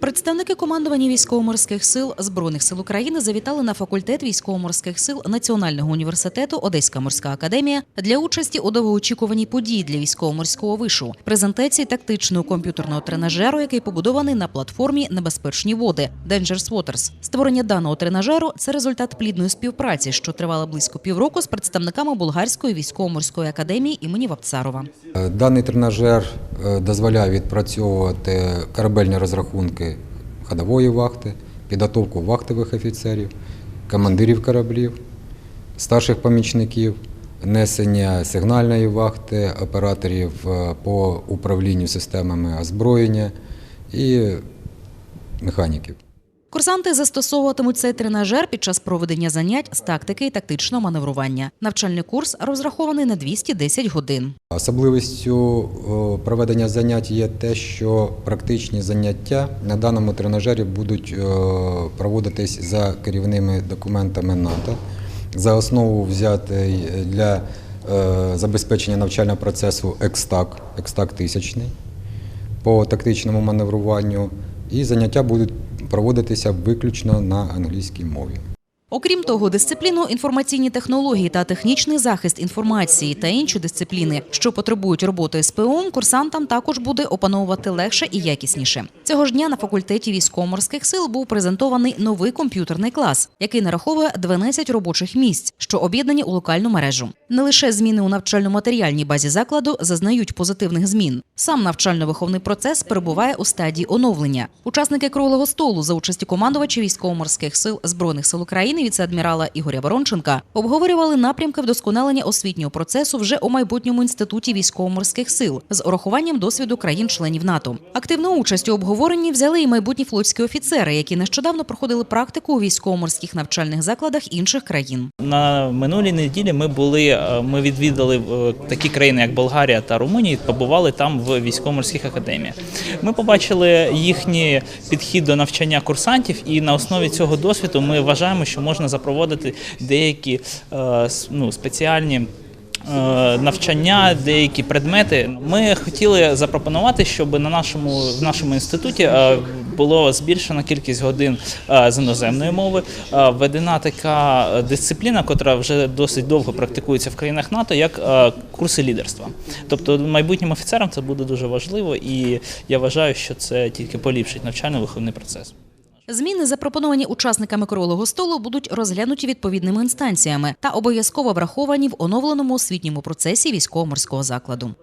Представники командування військово-морських сил збройних сил України завітали на факультет військово-морських сил Національного університету Одеська морська академія для участі у довгоочікуваній події для військово-морського вишу презентації тактичного комп'ютерного тренажеру, який побудований на платформі Небезпечні води Dangerous Waters. Створення даного тренажеру це результат плідної співпраці, що тривала близько півроку з представниками Болгарської військово-морської академії імені Вапцарова. Е, Даний тренажер дозволяє відпрацьовувати корабельні розрахунки ходової вахти, підготовку вахтових офіцерів, командирів кораблів, старших помічників, несення сигнальної вахти, операторів е, по управлінню системами озброєння і механіків. Курсанти застосовуватимуть цей тренажер під час проведення занять з тактики і тактичного маневрування. Навчальний курс розрахований на 210 годин. Особливістю проведення занять є те, що практичні заняття на даному тренажері будуть проводитись за керівними документами НАТО. За основу взятий для е, забезпечення навчального процесу екстак, екстак тисячний по тактичному маневруванню. І заняття будуть проводитися виключно на англійській мові. Окрім того, дисципліну інформаційні технології та технічний захист інформації та інші дисципліни, що потребують роботи СПО, курсантам також буде опановувати легше і якісніше. Цього ж дня на факультеті військово-морських сил був презентований новий комп'ютерний клас, який нараховує 12 робочих місць, що об'єднані у локальну мережу. Не лише зміни у навчально-матеріальній базі закладу зазнають позитивних змін. Сам навчально-виховний процес перебуває у стадії оновлення. Учасники круглого столу за участі командувача військово-морських сил збройних сил України віце-адмірала Ігоря Воронченка обговорювали напрямки вдосконалення освітнього процесу вже у майбутньому інституті військово-морських сил з урахуванням досвіду країн-членів НАТО. Активну участь у обговоренні взяли і майбутні флотські офіцери, які нещодавно проходили практику у військово-морських навчальних закладах інших країн. На минулій неділі ми були. е, Ми відвідали е, такі країни, як Болгарія та Румунія, побували там в військово-морських академіях. Ми побачили їхній підхід до навчання курсантів, і на основі цього досвіду ми вважаємо, що можна запровадити деякі е, ну, спеціальні. е, Навчання, деякі предмети. Ми хотіли запропонувати, щоб на нашому в нашому інституті е, було збільшена кількість годин з іноземної мови. Введена така дисципліна, котра вже досить довго практикується в країнах НАТО, як курси лідерства. Тобто майбутнім офіцерам це буде дуже важливо, і я вважаю, що це тільки поліпшить навчально-виховний процес. Зміни, запропоновані учасниками круглого столу, будуть розглянуті відповідними інстанціями та обов'язково враховані в оновленому освітньому процесі військово-морського закладу.